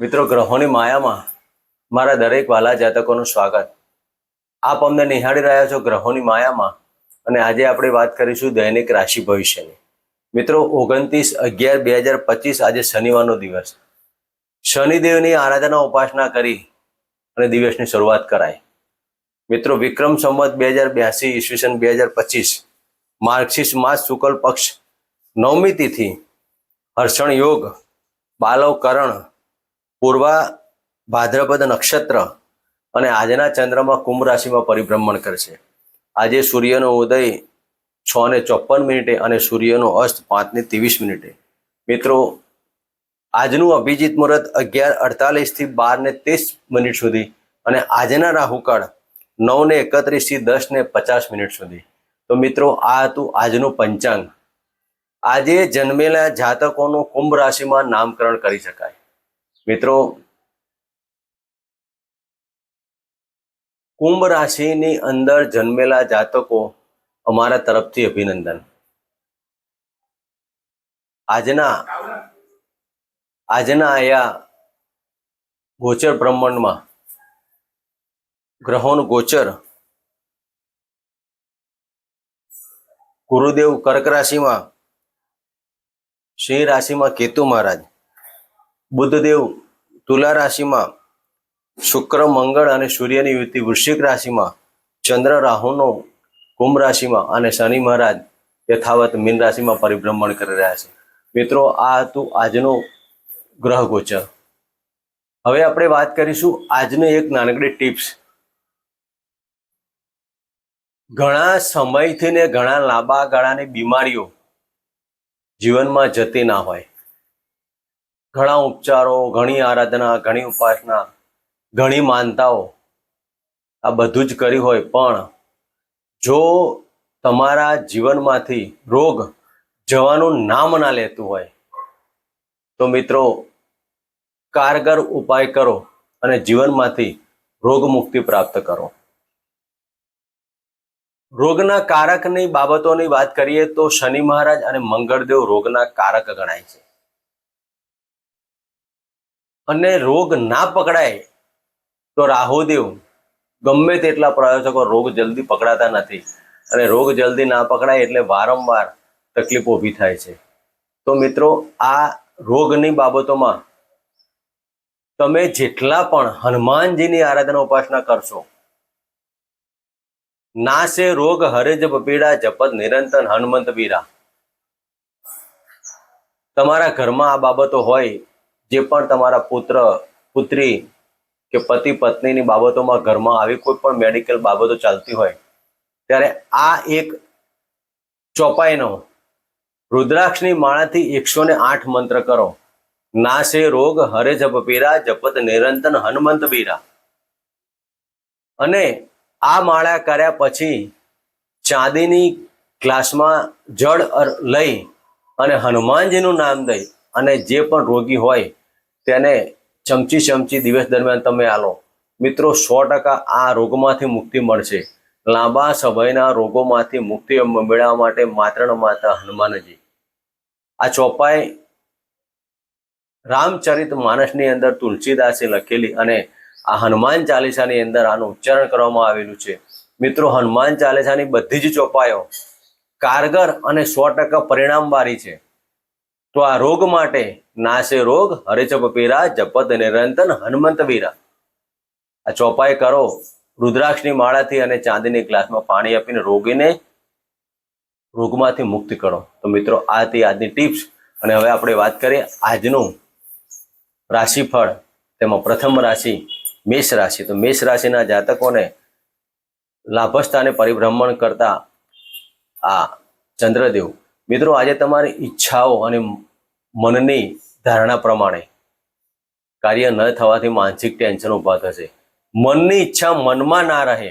મિત્રો, ગ્રહોની માયામાં મારા દરેક વાલા જાતકોનું સ્વાગત. આપ અમને નિહાળી રહ્યા છો ગ્રહોની માયામાં અને આજે આપણે વાત કરીશું દૈનિક રાશિ ભવિષ્યની. મિત્રો, ઓગણત્રીસ અગિયાર બે હજાર પચીસ આજે શનિવારનો દિવસ. શનિદેવની આરાધના ઉપાસના કરી અને દિવસની શરૂઆત કરાય મિત્રો, વિક્રમ સંવત બે હજાર બ્યાસી, ઈસવીસન બે હજાર પચીસ માર્ગશીર્ષ માસ શુક્લ પક્ષ નવમી તિથિ, હર્ષણ યોગ બાલવ કરણ પૂર્વા ભાદ્રપદ નક્ષત્ર અને આજના ચંદ્રમાં કુંભ રાશિમાં પરિભ્રમણ કરશે. આજે સૂર્યનો ઉદય છ ને ચોપન મિનિટે અને સૂર્યનો અસ્ત પાંચ ને ત્રેવીસ મિનિટે. મિત્રો, આજનું અભિજીત મુહૂર્ત અગિયાર અડતાલીસથી બાર ને ત્રીસ મિનિટ સુધી અને આજના રાહુકાળ નવ ને એકત્રીસથી દસ ને પચાસ મિનિટ સુધી. તો મિત્રો, આ હતું આજનું પંચાંગ. આજે જન્મેલા જાતકોનું કુંભ રાશિમાં નામકરણ કરી શકાય. મિત્રો, કુંભ રાશિની અંદર જન્મેલા જાતકો અમારા તરફથી અભિનંદન. આજના આજના આયા ગોચર બ્રહ્માંડમાં, ગ્રહોનું ગોચર, ગુરુદેવ કર્ક રાશિમાં, સિંહ રાશિમાં કેતુ મહારાજ. બુદ્ધદેવ તુલા રાશિમાં શુક્ર, મંગળ અને સૂર્યની યુતિ વૃશ્ચિક રાશિમાં ચંદ્ર, રાહુનો કુંભ રાશિમાં અને શનિ મહારાજ યથાવત મીન રાશિમાં પરિભ્રમણ કરી રહ્યા છે. મિત્રો, આ હતું આજનો ગ્રહ ગોચર. હવે આપણે વાત કરીશું આજની એક નાનકડી ટિપ્સ. ઘણા સમયથી ને ઘણા લાંબા ગાળાની બીમારીઓ જીવનમાં જતી ના હોય. ઘણા ઉપચારો, ઘણી આરાધના, ઘણી ઉપાસના, ઘણી માનતાઓ આ બધું જ કરી હોય, પણ જો તમારા જીવનમાંથી રોગ જવાનું નામ ના લેતું હોય, તો મિત્રો કારગર ઉપાય કરો અને જીવનમાંથી રોગ મુક્તિ પ્રાપ્ત કરો. રોગના કારકની બાબતોની વાત કરીએ તો શનિ મહારાજ અને મંગળદેવ રોગના કારક ગણાય છે. અને રોગ ના પકડાય, તો રાહુદેવ ગમે તેટલા પ્રયોજકો રોગ જલ્દી પકડાતા નથી. અને રોગ જલ્દી ના પકડાય એટલે વારંવાર તકલીફો ઊભી થાય છે. તો મિત્રો, આ રોગની બાબતોમાં તમે જેટલા પણ હનુમાનજીની આરાધના ઉપાસના કરશો નાશે રોગ હરે જપ જપત નિરંતર હનુમંત વીરા તમારા ઘરમાં આ બાબતો હોય જે પણ તમારા પુત્ર, પુત્રી કે પતિ, પત્નીની બાબતોમાં ઘરમાં આવી કોઈ પણ મેડિકલ બાબતો ચાલતી હોય, ત્યારે આ એક ચોપાઈનો રુદ્રાક્ષની માળાથી એકસો ને આઠ મંત્ર કરો. નાશે રોગ, હરે જપ પીરા, જપત નિરંતન હનુમંત બીરા અને આ માળા કર્યા પછી ચાંદીની ગ્લાસમાં જળ લઈ અને હનુમાનજીનું નામ દઈ અને જે પણ રોગી હોય તેને ચમચી ચમચી દિવસ દરમિયાન તમે આલો. મિત્રો, સો ટકા આ રોગમાંથી મુક્તિ મળશે. લાંબા સમયના રોગોમાંથી મુક્તિ મેળવવા માટે માત્ર માત્ર હનુમાનજી. આ ચોપાઈ રામચરિત માનસની અંદર તુલસીદાસે લખેલી અને આ હનુમાન ચાલીસાની અંદર આનું ઉચ્ચારણ કરવામાં આવેલું છે. મિત્રો, હનુમાન ચાલીસાની બધી જ ચોપાઈઓ કારગર અને સો ટકા પરિણામવાળી છે. તો આ રોગ માટે નાશે રોગ, હરેચપ પીરા જપત નિરંતન હનુમંત વીરા. આ ચોપાઈ કરો રુદ્રાક્ષની માળાથી અને ચાંદીની ગ્લાસમાં પાણી આપીને રોગીને રોગમાંથી મુક્ત કરો. તો મિત્રો, આ હતી આજની ટિપ્સ. અને હવે આપણે વાત કરીએ આજનું રાશિફળ, તેમાં પ્રથમ રાશિ મેષ રાશિ. તો મેષ રાશિના જાતકોને લાભસ્થાને પરિભ્રમણ કરતા આ ચંદ્રદેવ. મિત્રો, આજે તમારી ઈચ્છાઓ અને મનની ધારણા પ્રમાણે કાર્ય ન થવાથી માનસિક ટેન્શન ઊભા થશે. મનની ઈચ્છા મનમાં ના રહે.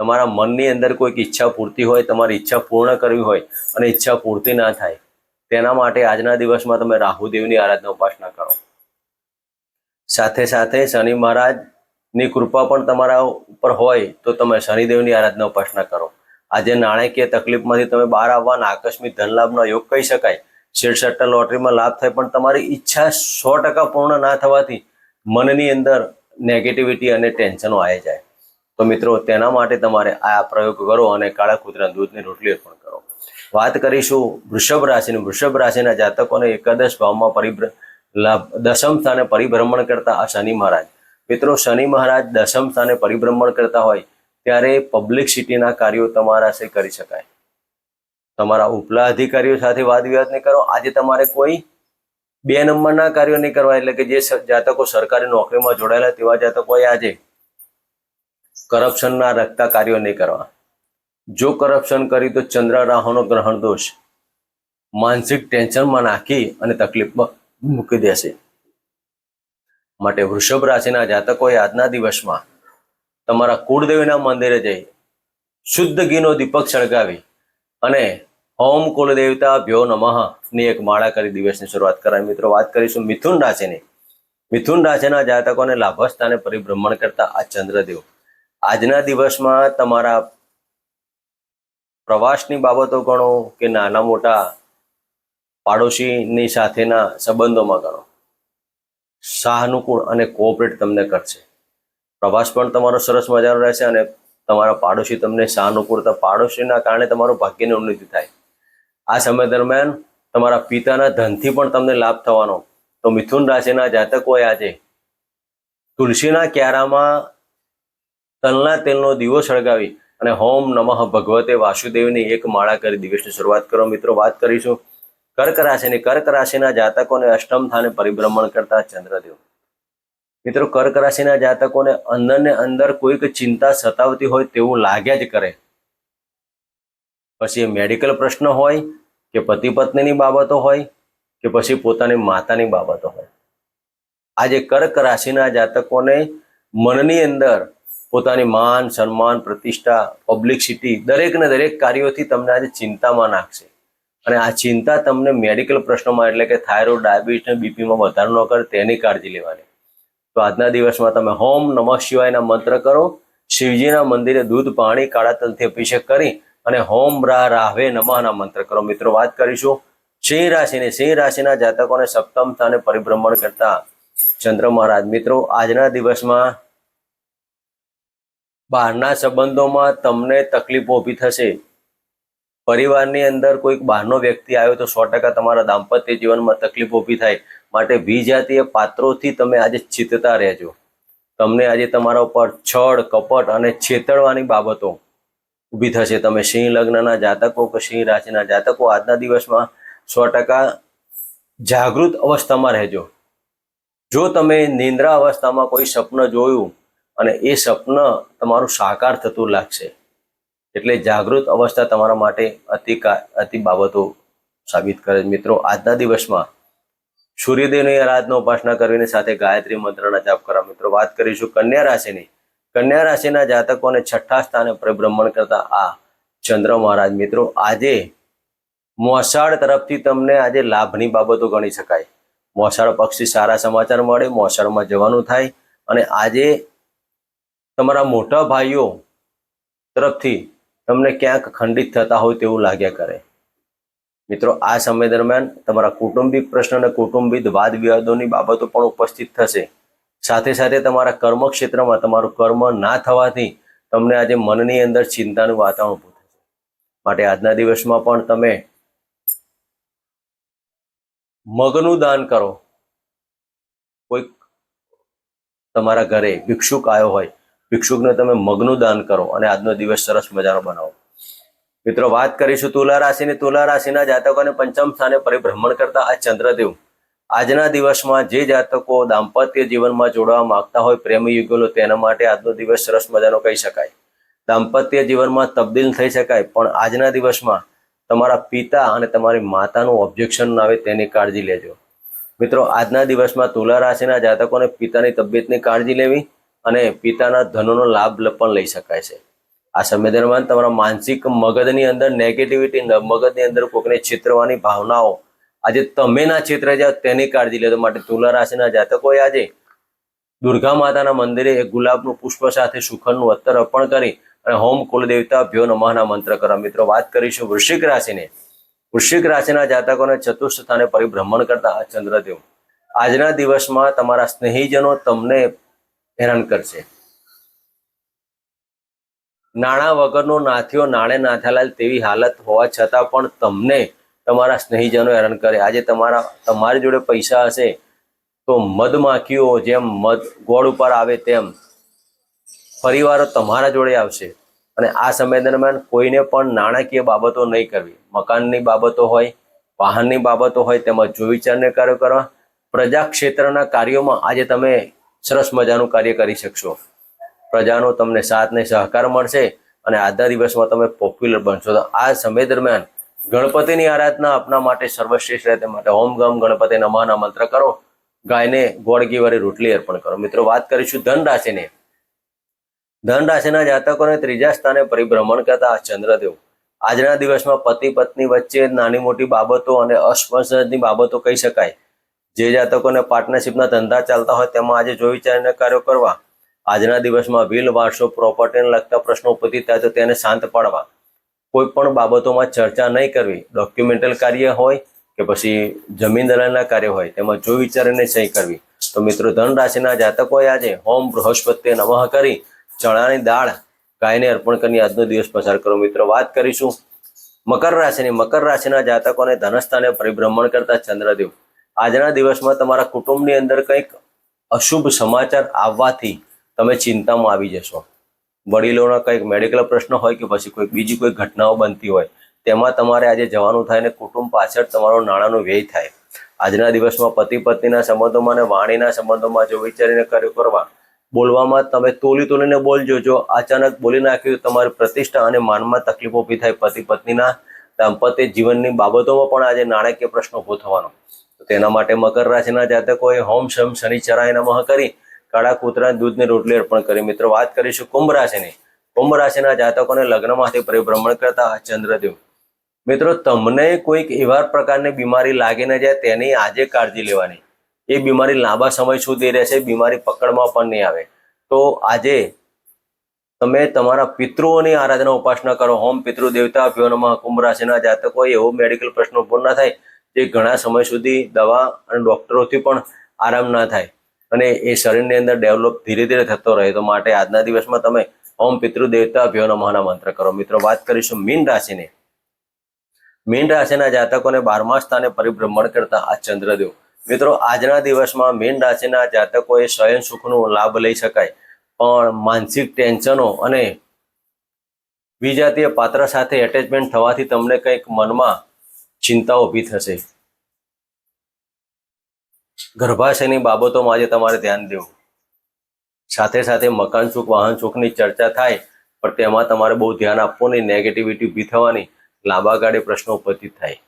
તમારા મનની અંદર કોઈક ઈચ્છા પૂરતી હોય, તમારી ઈચ્છા પૂર્ણ કરવી હોય અને ઈચ્છા પૂરતી ના થાય, તેના માટે આજના દિવસમાં તમે રાહુદેવની આરાધના ઉપાસના કરો. સાથે સાથે શનિ મહારાજની કૃપા પણ તમારા ઉપર હોય તો તમે શનિદેવની આરાધના ઉપાસના કરો. આજે નાણાકીય તકલીફમાંથી તમે બહાર આવવાના, આકસ્મિક ધનલાભનો યોગ કહી શકાય. શેરસટ્ટા લોટરીમાં લાભ થાય, પણ તમારી ઈચ્છા સો ટકા પૂર્ણ ના થવાથી મનની અંદર નેગેટિવિટી અને ટેન્શનો આવી જાય. તો મિત્રો, તેના માટે તમારે આ પ્રયોગ કરો અને કાળા કૂતરા દૂધની રોટલી અર્પણ કરો. વાત કરીશું વૃષભ રાશિની. વૃષભ રાશિના જાતકોને એકાદશ ભાવમાં પરિભ્ર દશમ સ્થાને પરિભ્રમણ કરતા આ શનિ મહારાજ. મિત્રો, શનિ મહારાજ દશમ સ્થાને પરિભ્રમણ કરતા હોય, ત્યારે પબ્લિક સિટીના કાર્યો તમારા કરી શકાય. તમારા ઉપલા અધિકારીઓ સાથે વાદ વિવાદ નહીં કરો. આજે તમારે કોઈ બે નંબરના કાર્યો નહીં કરવા. એટલે કે જે જાતકો સરકારી નોકરીમાં જોડાયેલા તેવા જાતકોએ આજે કરપ્શનના રખતા કાર્યો નહીં કરવા. જો કરપ્શન કરી તો ચંદ્ર રાહુનો ગ્રહણ દોષ માનસિક ટેન્શનમાં નાખી અને તકલીફમાં મૂકી દેશે. માટે વૃષભ રાશિના જાતકોએ આજના દિવસમાં તમારા કુળદેવીના મંદિરે જઈ શુદ્ધ ઘીનો દીપક સળગાવી અને ઓમ કુલદેવતા ભ્યો નમઃ. ની એક માળા કરી દિવસની શરૂઆત કરાય. મિત્રો, વાત કરીશું મિથુન રાશિની. મિથુન રાશિના જાતકોને લાભસ્થાને પરિભ્રમણ કરતા આ ચંદ્રદેવ. આજના દિવસમાં તમારા પ્રવાસની બાબતો ગણો કે નાના મોટા પાડોશીની સાથેના સંબંધોમાં ગણો. સહાનુકૂળ અને કોઓપરેટ તમને કરશે. પ્રવાસ પણ તમારો સરસ મજાનો રહેશે અને તમારા પાડોશી તમને સાનુકૂળતા પાડોશીના કારણે તમારું ભાગ્યની ઉન્નતિ થાય. આ સમય દરમિયાન તમારા પિતાના ધનથી પણ તમને લાભ થવાનો. તો મિથુન રાશિના જાતકોએ આજે તુલસીના ક્યારામાં તલના તેલનો દીવો સળગાવી અને હોમ નમઃ ભગવતે વાસુદેવની એક માળા કરી દિવસની શરૂઆત કરો. મિત્રો, વાત કરીશું કર્ક રાશિની. કર્ક રાશિના જાતકોને અષ્ટમ સ્થાને પરિભ્રમણ કરતા ચંદ્રદેવ. મિત્રો કર્ક રાશિના જાતકોને અંદર ને અંદર કોઈક ચિંતા સતાવતી હોય તેવું લાગ્યા જ કરે. પછી એ મેડિકલ પ્રશ્ન હોય, કે પતિ પત્નીની બાબતો હોય, કે પછી પોતાની માતાની બાબતો હોય. આજે કર્ક રાશિના જાતકોને મનની અંદર પોતાની માન, સન્માન, પ્રતિષ્ઠા પબ્લિસિટી દરેક ને દરેક કાર્યોથી તમને આજે ચિંતામાં નાખશે. અને આ ચિંતા તમને મેડિકલ પ્રશ્નોમાં, એટલે કે થાઇરોઇડ, ડાયાબિટીસ અને બીપીમાં વધારો ન કરે તેની કાળજી લેવાની. તો આજના દિવસમાં તમે હોમ નમઃ શિવાયના મંત્ર કરો, શિવજીના મંદિરે દૂધ, પાણી, કાળા તલથી અભિષેક કરી અને હોમ રા રાહવે નમઃના મંત્ર કરો. મિત્રો, વાત કરીશું સિંહ રાશિની. સિંહ રાશિના જાતકોને સપ્તમ સ્થાને પરિભ્રમણ કરતા ચંદ્ર મહારાજ. મિત્રો, આજના દિવસમાં બહારના સંબંધોમાં તમને તકલીફો ઊભી થશે. પરિવારની અંદર કોઈક બહારનો વ્યક્તિ આવ્યો તો સો ટકા તમારા દાંપત્ય જીવનમાં તકલીફ ઊભી થાય. માટે વિજાતીય પાત્રોથી તમે આજે ચિતતા રહેજો. તમને આજે તમારા ઉપર છળ, કપટ અને છેતરવાની બાબતો ઊભી થશે. તમે સિંહ લગ્નના જાતકો કે સિંહ રાશિના જાતકો આજના દિવસમાં સો ટકા જાગૃત અવસ્થામાં રહેજો. જો તમે નિંદ્રા અવસ્થામાં કોઈ સ્વપ્ન જોયું અને એ સ્વપ્ન તમારું સાકાર થતું લાગશે, એટલે જાગૃત અવસ્થા તમારા માટે અતિ અતિ બાબતો સાબિત કરે. મિત્રો, આજના દિવસમાં સૂર્યદેવની આરાધના ઉપાસના કરીને સાથે ગાયત્રી મંત્રના જાપ કરવા મિત્રો વાત કરીશું કન્યા રાશિની. કન્યા રાશિના જાતકોને છઠ્ઠા સ્થાને પરિભ્રમણ કરતા આ ચંદ્ર મહારાજ મિત્રો, આજે મોસાળ તરફથી તમને આજે લાભની બાબતો ગણી શકાય. મોસાળ પક્ષી સારા સમાચાર મળે, મોસાળમાં જવાનું થાય અને આજે તમારા મોટા ભાઈઓ તરફથી તમને ક્યાંક ખંડિત થતા હોય તેવું લાગ્યા કરે. મિત્રો, આ સમય દરમિયાન તમારા કૌટુંબિક પ્રશ્ન અને કૌટુંબિક વાદ વિવાદોની બાબતો પણ ઉપસ્થિત થશે. સાથે સાથે તમારા કર્મ ક્ષેત્રમાં તમારું કર્મ ના થવાથી તમને આજે મનની અંદર ચિંતાનું વાતાવરણ ઊભું થશે. માટે આજના દિવસમાં પણ તમે મગનું દાન કરો. કોઈક તમારા ઘરે ભિક્ષુક આવ્યો હોય, ભિક્ષુકને તમે મગનું દાન કરો અને આજનો દિવસ સરસ મજાનો બનાવો. મિત્રો, વાત કરીશું તુલા રાશિની. તુલા રાશિના જાતકોને પંચમ સ્થાને પરિભ્રમણ કરતા આ ચંદ્રદેવ. આજના દિવસમાં જે જાતકો દાંપત્ય જીવનમાં જોડવા માંગતા હોય પ્રેમી તેના માટે આજનો દિવસ સરસ મજાનો કહી શકાય. દાંપત્ય જીવનમાં તબદીલ થઈ શકાય, પણ આજના દિવસમાં તમારા પિતા અને તમારી માતાનું ઓબ્જેક્શન આવે તેની કાળજી લેજો. મિત્રો, આજના દિવસમાં તુલા રાશિના જાતકોને પિતાની તબિયતની કાળજી લેવી અને પિતાના ધનોનો લાભ પણ લઈ શકાય છે. આ સમય દરમિયાન તમારા માનસિક મગજની અંદર નેગેટિવિટી મગજની અંદર કોઈકને છેતરવાની ભાવનાઓ. આજે તમે ના છેતરે જાઓ તેની કાળજી લેતો માટે તુલા રાશિના જાતકોએ આજે દુર્ગા માતાના મંદિરે એક ગુલાબનું પુષ્પ સાથે સુખનનું અત્તર અર્પણ કરી અને હોમ કુલદેવતા ભ્યો નમઃના મંત્ર કરો. મિત્રો, વાત કરીશું વૃશ્ચિક રાશિને. વૃશ્ચિક રાશિના જાતકોને ચતુર્થ સ્થાને પરિભ્રમણ કરતા ચંદ્રદેવ. આજના દિવસમાં તમારા સ્નેહીજનો તમને હેરાન કરશે. નાણાં વગરનો નાથ્યો નાણે નાથાલાલ તેવી હાલત હોવા છતાં પણ તમને તમારા સ્નેહીજનો હેરાન કરે આજે તમારા, તમારી જોડે પૈસા હશે તો મધમાખીઓ જેમ મધ ગોળ ઉપર આવે તેમ પરિવારો તમારા જોડે આવશે. અને આ સમય દરમિયાન કોઈને પણ નાણાકીય બાબતો નહીં કરવી. મકાનની બાબતો હોય, વાહનની બાબતો હોય તેમાં જોવિચારને કાર્યો કરવા પ્રજા ક્ષેત્રના કાર્યોમાં આજે તમે સરસ મજાનું કાર્ય કરી શકશો. પ્રજાનો તમને સાથ ને સહકાર મળશે અને આજના દિવસમાં તમે પોપ્યુલર બનશો. તો આ સમય દરમિયાન ગણપતિની આરાધના આપના માટે સર્વશ્રેષ્ઠ રહે તે માટે ઓમ ગમ ગણપતિ નમાના મંત્ર કરો. ગાયને ગોળ ઘી રોટલી અર્પણ કરો. મિત્રો, વાત કરીશું ધન રાશિની ધન રાશિના જાતકોને ત્રીજા સ્થાને પરિભ્રમણ કરતા ચંદ્રદેવ. આજના દિવસમાં પતિ પત્ની વચ્ચે નાની મોટી બાબતો અને અસ્પષ્ટની બાબતો કહી શકાય. જે જાતકોને પાર્ટનરશિપના ધંધા ચાલતા હોય તેમાં આજે જોઈ વિચારીને કાર્યો કરવા આજના દિવસમાં વિલ વારસો પ્રોપર્ટીને લગતા પ્રશ્નો ઉપસ્થિત થાય તો તેને શાંત પાડવા. કોઈ પણ બાબતોમાં ચર્ચા નહીં કરવી. ડોક્યુમેન્ટલ કાર્ય હોય કે પછી જમીન દલાલના કાર્ય હોય, તેમાં જોઈ વિચારીને સહી કરવી. તો મિત્રો ધન રાશિના જાતકોએ આજે હોમ બૃહસ્પતિ નમઃ કરી, ચણાની દાળ ગાયને અર્પણ કરીને આજનો દિવસ પસાર કરો મિત્રો, વાત કરીશું મકર રાશિની. મકર રાશિના જાતકોને ધનસ્થાને પરિભ્રમણ કરતા ચંદ્રદેવ. આજના દિવસમાં તમારા કુટુંબની અંદર કંઈક અશુભ સમાચાર આવવાથી તમે ચિંતામાં આવી જશો. વડીલોના કંઈક મેડિકલ પ્રશ્ન હોય કે પછી કોઈ બીજી કોઈ ઘટનાઓ બનતી હોય, તેમાં તમારે આજે જવાનું થાય ને કુટુંબ પાછળ તમારો નાણાંનો વ્યય થાય. આજના દિવસમાં પતિ પત્નીના સંબંધોમાં અને વાણીના સંબંધોમાં જો વિચારીને કાર્ય કરવા, બોલવામાં તમે તોલી તોલીને બોલજો. જો અચાનક બોલી નાખ્યું તમારી પ્રતિષ્ઠા અને માનમાં તકલીફો ઊભી થાય પતિ પત્નીના દાંપત્ય જીવનની બાબતોમાં પણ આજે નાણાકીય પ્રશ્ન ઊભો થવાનો. તેના માટે મકર રાશિના જાતકોએ હોમ શમ શનિ ચરાય નમઃ કરી કાળા કૂતરા દૂધની રોટલી અર્પણ કરી. મિત્રો, વાત કરીશું કુંભ રાશિની. કુંભ રાશિના જાતકોને લગ્નમાંથી પરિભ્રમણ કરતા ચંદ્રદેવ. મિત્રો, તમને કોઈક એવા પ્રકારની બીમારી લાગી ન જાય, તેની આજે કાળજી લેવાની. એ બીમારી લાંબા સમય સુધી રહેશે, બીમારી પકડમાં પણ નહીં આવે. તો આજે તમે તમારા પિતૃઓની આરાધના ઉપાસના કરો. હોમ પિતૃ દેવતા અભિયાનમાં નમઃ કુંભ રાશિના જાતકો, એવો મેડિકલ પ્રશ્નો ના થાય, જે ઘણા સમય સુધી દવા અને ડોક્ટરોથી પણ આરામ ના થાય. અને એ શરીરની અંદર ડેવલપ ધીરે ધીરે થતો રહે, તો માટે આજના દિવસમાં તમે ઓમ પિતૃદેવતા અભ્યો નમઃના કરો. મિત્રો, વાત કરીશું મીન રાશિની. મીન રાશિના જાતકોને બારમા સ્થાને પરિભ્રમણ કરતા આ ચંદ્રદેવ. મિત્રો, આજના દિવસમાં મીન રાશિના જાતકોએ સ્વયં સુખનો લાભ લઈ શકાય, પણ માનસિક ટેન્શનો અને વિજાતીય પાત્ર સાથે એટેચમેન્ટ થવાથી તમને કંઈક મનમાં ચિંતા ઊભી થશે. ગર્ભાશયની બાબતોમાં આજે તમારે ધ્યાન દેવું. સાથે સાથે મકાન સુખ વાહન સુખની ચર્ચા થાય, પણ તેમાં તમારે બહુ ધ્યાન આપવું નહીં. નેગેટિવિટી ઊભી થવાની, લાંબા ગાળે પ્રશ્નો ઉપસ્થિત થાય.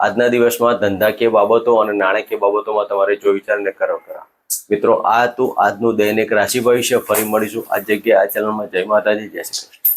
આજના દિવસમાં ધંધાકીય બાબતો અને નાણાકીય બાબતોમાં તમારે જો વિચારને કરો, કરા. મિત્રો, આ હતું આજનું દૈનિક રાશિ ભવિષ્ય. ફરી મળીશું આ જગ્યાએ. આ ચેનલમાં જય માતાજી, જય શ્રી કૃષ્ણ.